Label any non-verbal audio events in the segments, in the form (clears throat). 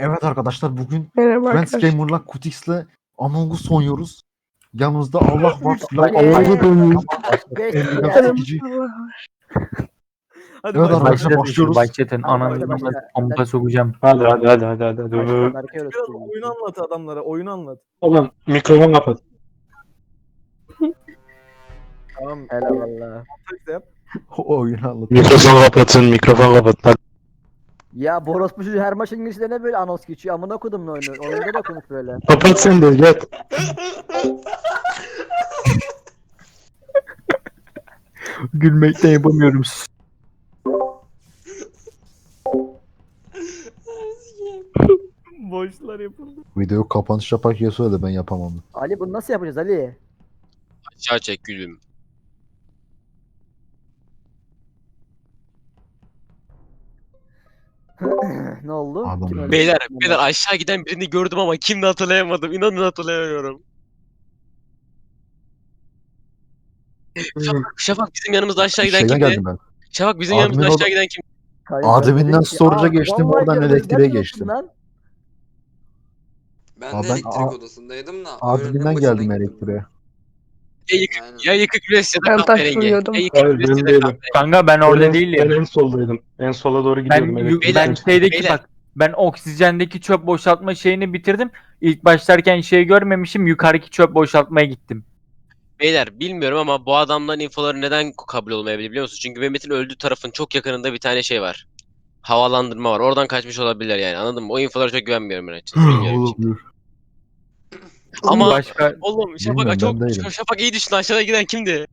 Evet arkadaşlar bugün Merhaba Friends arkadaşlar. Gamer'la Kutix'le Among Us oynuyoruz. Yanımızda Allah (laughs) var. Hadi. Allah'ı dönüyoruz. Geç Eldiven ya. Canım, çekici. Allah. Evet Hadi başla. arkadaşlar başlıyoruz. Hadi Ananı başla, pompa sokacağım. Hadi hadi hadi hadi hadi. hadi. Başla, Berke Biraz oyunu anlat adamlara. Oyunu anlat. Oğlum mikrofon kapat. Tamam. Helal valla. Yap. O oyunu anlat. Mikrofon kapatın mikrofon kapat. Hadi. Ya Boros bu her maçın girişinde ne böyle anons geçiyor amına kodum ne oyunu. Oyunda da konuş böyle. (laughs) Kapat sen de gel. Gülmekten yapamıyorum. Boşlar yapıldı. Video kapanış diye söyle ben yapamam. Ali bunu nasıl yapacağız Ali? Aşağı çek gülüm. (clears throat) ne oldu? Kim öldü? Beyler, beyler aşağı giden birini gördüm ama kimdi hatırlayamadım. İnanın hatırlayamıyorum. Şafak, Şafak bizim yanımızda aşağı giden Şeyden kimdi? geldim ben. Şafak bizim Admin yanımızda aşağı giden kim? Kayın Adem'inden dedi ki, "Aa, geçtim, vallahi oradan diyorum, elektriğe geçtim." lan? Ben Aa, de ben- elektrik aa, odasındaydım da. Adem'inden öğretmen geldim gittim. elektriğe. Ya yıkık, Aynen. ya yıkık güneş ya da Ben kahverengi. Ya yıkık Hayır güneş ben ya da değilim. kahverengi. Kanka ben orada Ben- değilim. Ben en soldaydım. En sola doğru Ben, gidiyordum. yu- elektrik ben şeydeki Beyler. bak ben oksijendeki çöp boşaltma şeyini bitirdim. İlk başlarken şeyi görmemişim. Yukarıki çöp boşaltmaya gittim. Beyler bilmiyorum ama bu adamların infoları neden kabul olmayabilir biliyor musun? Çünkü Mehmet'in öldüğü tarafın çok yakınında bir tane şey var. Havalandırma var. Oradan kaçmış olabilirler yani anladın mı? O infolara çok güvenmiyorum ben açıkçası. Bilmiyorum hiç. Olabilir. Ama başka oğlum Şafak Bilmiyorum, çok değilim. Şafak iyi düştü aşağıda giden kimdi?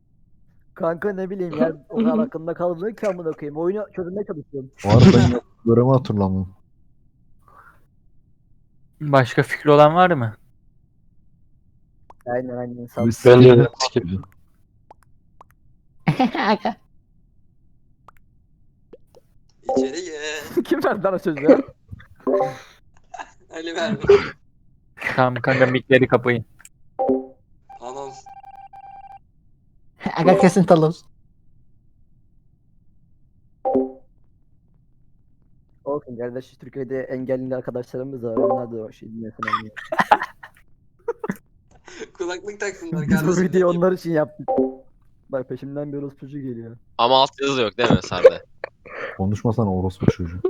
Kanka ne bileyim ya o kadar aklımda kalmıyor ki amına koyayım. Oyunu çözmeye çalışıyorum. O arada ben (laughs) yaptıklarımı hatırlamıyorum. başka fikri olan var mı? Aynen aynen sağ Bence de skip. İçeri gel. Kim verdi lan o sözü ya? (laughs) Ali verdi. (laughs) Tamam kanka mikleri kapayın. Anons. Aga kesin talos. Olsun kardeş Türkiye'de engelli arkadaşlarımız var. Onlar da o şey dinlesin. (laughs) Kulaklık taksınlar Biz bu kardeşim. videoyu onlar için yaptık. Bak peşimden bir orospucu geliyor. Ama alt yazı yok değil mi Sarda? Konuşmasana orospu çocuğu.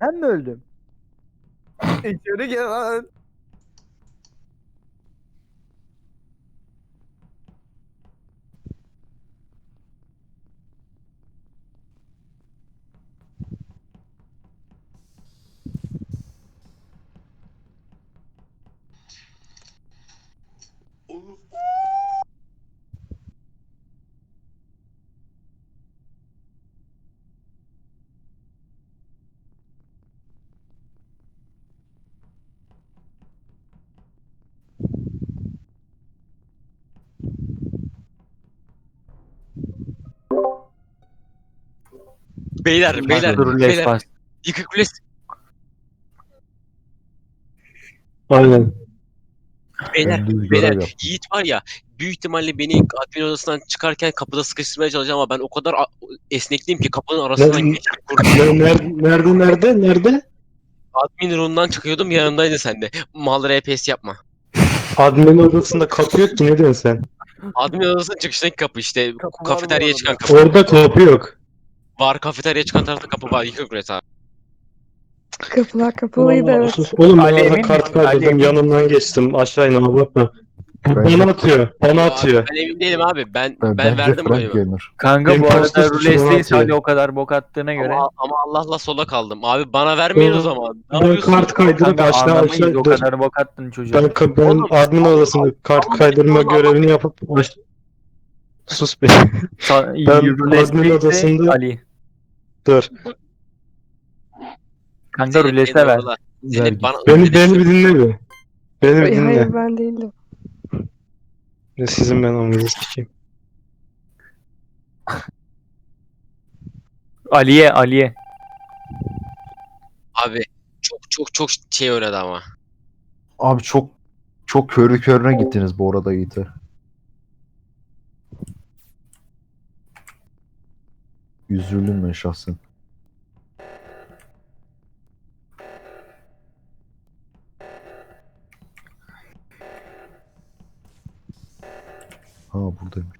Ben mi öldüm? (laughs) İçeri gel Beyler, beyler, Dur, beyler. bas. Yıkık güneş. Aynen. Beyler, görev beyler. Yiğit var ya, büyük ihtimalle beni admin odasından çıkarken kapıda sıkıştırmaya çalışacağım ama ben o kadar a- esnekliyim ki kapının arasından Ne- geçip kurdum. Ne- Nerede nerede nerede nerede? Admin room'dan çıkıyordum yanımdaydı sende. Mal RPS yapma. Admin odasında kapı yok ki ne diyorsun sen? Admin odasının çıkışındaki kapı işte. Kapı var bu kafeteryaya arada. çıkan kapı. Orada kapı yok. Var kafeteryaya çıkan tarafta kapı var. Yıkık güneş abi. Kapılar kapalıydı evet. Sus. Oğlum ben Ali orada emin kart misin? Ali kaydırdım emin yanından geçtim aşağı in. Ben- Bana atıyor. Bana atıyor. Ben emin değilim abi. Ben Ben, ben, bence verdim Frank oyumu. Gamer. Kanka bu Imposter arada suçunu Rules'teyiz atıyor. hadi o kadar bok attığına göre. Ama, ama Allah'la sola kaldım. Abi bana vermeyin o zaman. Ne Ben yapıyorsun? kart kaydırıp Kanka aşağı anlamayız aşağı o dur. kadar bok attın çocuğa. Ben, ka- ben Oğlum, admin odasında kart kaydırma görevini yapıp. Sus be. Sa- Ben admin odasında- Ali. Dur. Kanka Zeynep, Rules'e Zeynep ver. Zeynep bana Beni beni bir dinle bir. Beni bir dinle. hayır ben değildim. Ne sizin ben amanızı sikeyim. Aliye Aliye. Abi çok çok çok şey oynadı ama. Abi çok çok körü körüne gittiniz bu arada Yiğit'e. Üzüldüm ben şahsen. Ha buradayım.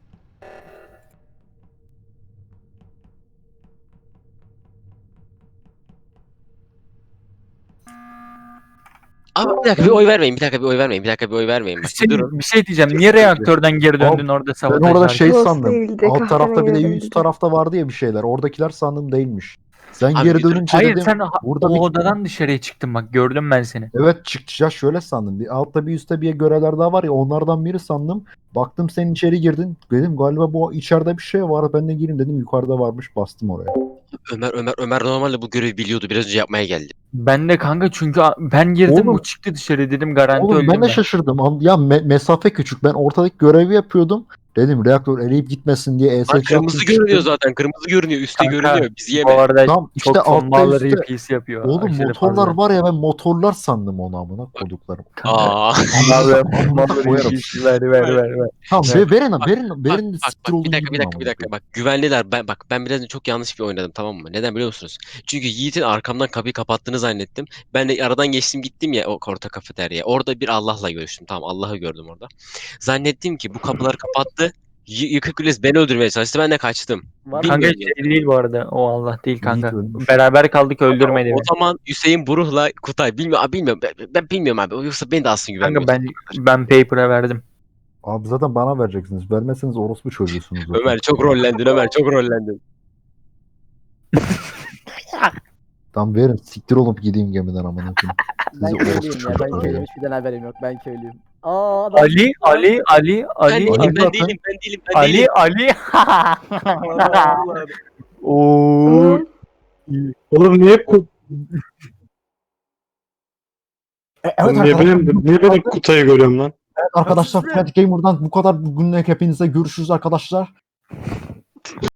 Abi bir dakika bir oy vermeyin. Bir dakika bir oy vermeyin. Bir dakika bir oy vermeyin. Bak, Hüseyin, durun. bir şey diyeceğim. Niye reaktörden geri döndün orada Ben sabotaj orada şey sandım. değildi, Alt tarafta bir de kahverengi üst değildi. tarafta vardı ya bir şeyler. Oradakiler sandım değilmiş. Sen Abi geri bir dur. dönünce Hayır dedim. sen ha- burada o bir- odadan dışarıya çıktın bak gördüm ben seni. Evet çıktı ya şöyle sandım. Bir altta bir üstte bir görevler daha var ya onlardan biri sandım. Baktım sen içeri girdin. Dedim galiba bu içeride bir şey var. Ben de gireyim dedim yukarıda varmış bastım oraya. Ömer Ömer Ömer normalde bu görevi biliyordu. Biraz önce yapmaya geldi. Ben de kanka çünkü ben girdim Oğlum- bu çıktı dışarı dedim garanti Oğlum öldüm ben de şaşırdım. Ya me- mesafe küçük. Ben ortadaki görevi yapıyordum. Dedim reaktör eriyip gitmesin diye ESC Lan kırmızı yaptım, görünüyor zaten. Kırmızı görünüyor. Üstte Kanka, görünüyor. Bizi Bu yeme. arada Tam işte çok altta sonbahar üstte. repeats yapıyor. Oğlum aşırı motorlar fazla. var ya ben motorlar sandım onu amına koduklarım. Aa. (laughs) Abi, sonbahar koyarım. ver ver ver ver. Tamam Evet. ve verin verin Bak, verin bak, siktir bak, olduğunu bir dakika bir dakika bir amına dakika bak güvenliler ben bak ben biraz önce çok yanlış bir oynadım tamam mı? Neden biliyor musunuz? Çünkü Yiğit'in arkamdan kapıyı kapattığını zannettim. Ben de aradan geçtim gittim ya o orta kafeteryaya. Orada bir Allah'la görüştüm. Tamam Allah'ı gördüm orada. Zannettim ki bu kapıları kapattı. Y- yıkık güliz beni öldürmeye çalıştı. Ben de kaçtım. Var Kanka Bilmiyorum şey değil bu arada. O Allah değil kanka. Ölmüş. Beraber kaldık öldürmedi. O zaman Hüseyin Buruh'la Kutay bilmiyorum abi bilmiyorum ben, ben bilmiyorum abi yoksa beni de aslında Kanka güvenmiyorsun. ben ben paper'a verdim. Abi zaten bana vereceksiniz. Vermezseniz orospu çocuğusunuz. zaten. Ömer çok rollendin Ömer çok rollendin. (laughs) Tamam verin. Siktir olup gideyim gemiden amına koyayım. Ben Sizi köylüyüm orospu ya. Ben çocukları. köylüyüm. Hiçbir tane haberim yok. Ben köylüyüm. Aa adam. Ali Ali Ali Ben Ali değilim Ali ben değilim ben değilim ben değilim. Ali Ali. (laughs) Oo. Oğlum niye ku- E, evet niye arkadaşlar, benim niye benim kutayı görüyorum lan? arkadaşlar Fred Gamer'dan bu kadar bugünlük hepinize görüşürüz arkadaşlar.